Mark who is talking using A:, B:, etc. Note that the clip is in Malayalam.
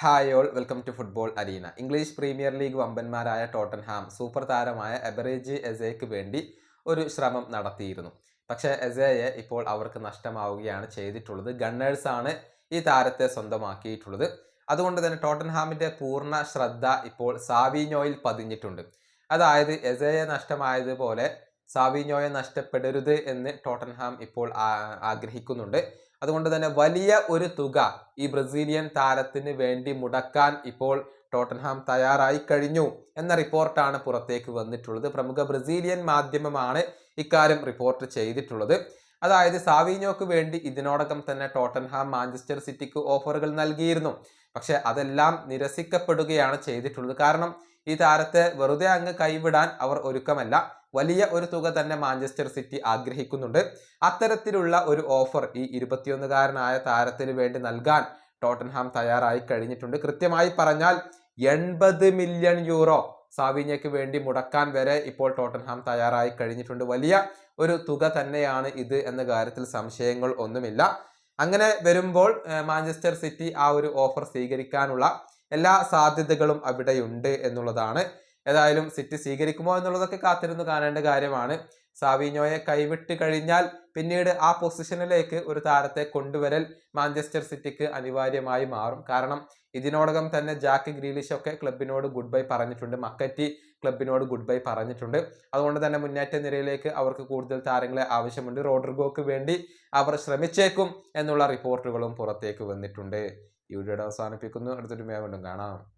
A: Hi all welcome to football arena English Premier League വമ്പന്മാരായ Tottenham super താരമായ എബറേജ് എസേക്ക് വേണ്ടി ഒരു ശ്രമം നടത്തിയിരുന്നു. പക്ഷേ എസേയെ ഇപ്പോൾ അവർക്ക് നഷ്ടമാവുകയാണ് ചെയ്തിട്ടുള്ളത്. ഗണ്ണേഴ്സാണ് ഈ താരത്തെ സ്വന്തമാക്കിയിട്ടുള്ളത്. അതുകൊണ്ട് തന്നെ ടോട്ടൻഹാമിന്റെ പൂർണ ശ്രദ്ധ ഇപ്പോൾ സാവീനോയിൽ പതിഞ്ഞിട്ടുണ്ട്. അതായത് എസേയെ നഷ്ടമായതുപോലെ സാവിഞ്ഞോയെ നഷ്ടപ്പെടരുത് എന്ന് ടോട്ടൻഹാം ഇപ്പോൾ ആഗ്രഹിക്കുന്നുണ്ട്. അതുകൊണ്ട് തന്നെ വലിയ ഒരു തുക ഈ ബ്രസീലിയൻ താരത്തിന് വേണ്ടി മുടക്കാൻ ഇപ്പോൾ ടോട്ടൻഹാം തയ്യാറായി കഴിഞ്ഞു എന്ന റിപ്പോർട്ടാണ് പുറത്തേക്ക് വന്നിട്ടുള്ളത്. പ്രമുഖ ബ്രസീലിയൻ മാധ്യമമാണ് ഇക്കാര്യം റിപ്പോർട്ട് ചെയ്തിട്ടുള്ളത്. അതായത് സാവിഞ്ഞോക്ക് വേണ്ടി ഇതിനോടകം തന്നെ ടോട്ടൻഹാം മാഞ്ചസ്റ്റർ സിറ്റിക്ക് ഓഫറുകൾ നൽകിയിരുന്നു. പക്ഷെ അതെല്ലാം നിരസിക്കപ്പെടുകയാണ് ചെയ്തിട്ടുള്ളത്. കാരണം ഈ താരത്തെ വെറുതെ അങ്ങ് കൈവിടാൻ അവർ ഒരുക്കമല്ല. വലിയ ഒരു തുക തന്നെ മാഞ്ചസ്റ്റർ സിറ്റി ആഗ്രഹിക്കുന്നുണ്ട്. അത്തരത്തിലുള്ള ഒരു ഓഫർ ഈ ഇരുപത്തിയൊന്നുകാരനായ താരത്തിന് വേണ്ടി നൽകാൻ ടോട്ടൻഹാം തയ്യാറായി കഴിഞ്ഞിട്ടുണ്ട്. കൃത്യമായി പറഞ്ഞാൽ എൺപത് മില്യൺ യൂറോ സാവിഞ്ഞയ്ക്ക് വേണ്ടി മുടക്കാൻ വരെ ഇപ്പോൾ ടോട്ടൻഹാം തയ്യാറായി കഴിഞ്ഞിട്ടുണ്ട്. വലിയ ഒരു തുക തന്നെയാണ് ഇത് എന്ന കാര്യത്തിൽ സംശയങ്ങൾ ഒന്നുമില്ല. അങ്ങനെ വരുമ്പോൾ മാഞ്ചസ്റ്റർ സിറ്റി ആ ഒരു ഓഫർ സ്വീകരിക്കാനുള്ള എല്ലാ സാധ്യതകളും അവിടെയുണ്ട് എന്നുള്ളതാണ് ഏതായാലും സിറ്റി സ്വീകരിക്കുമോ എന്നുള്ളതൊക്കെ കാത്തിരുന്നു കാണേണ്ട കാര്യമാണ്. സാവിനോയെ കൈവിട്ട് കഴിഞ്ഞാൽ പിന്നീട് ആ പൊസിഷനിലേക്ക് ഒരു താരത്തെ കൊണ്ടുവരൽ മാഞ്ചസ്റ്റർ സിറ്റിക്ക് അനിവാര്യമായി മാറും. കാരണം ഇതിനോടകം തന്നെ ജാക്ക് ഗ്രീലിഷ് ഒക്കെ ക്ലബിനോട് ഗുഡ് ബൈ പറഞ്ഞിട്ടുണ്ട്. മക്കറ്റി ക്ലബിനോട് ഗുഡ് ബൈ പറഞ്ഞിട്ടുണ്ട്. അതുകൊണ്ട് തന്നെ മുന്നേറ്റ നിരയിലേക്ക് അവർക്ക് കൂടുതൽ താരങ്ങളെ ആവശ്യമുണ്ട്. റോഡ്രിഗോക്ക് വേണ്ടി അവർ ശ്രമിച്ചേക്കും എന്നുള്ള റിപ്പോർട്ടുകളും പുറത്തേക്ക് വന്നിട്ടുണ്ട്. ഈ വീഡിയോയുടെ അവസാനിപ്പിക്കുന്നു. അടുത്തൊരു മേ വീണ്ടും കാണാം.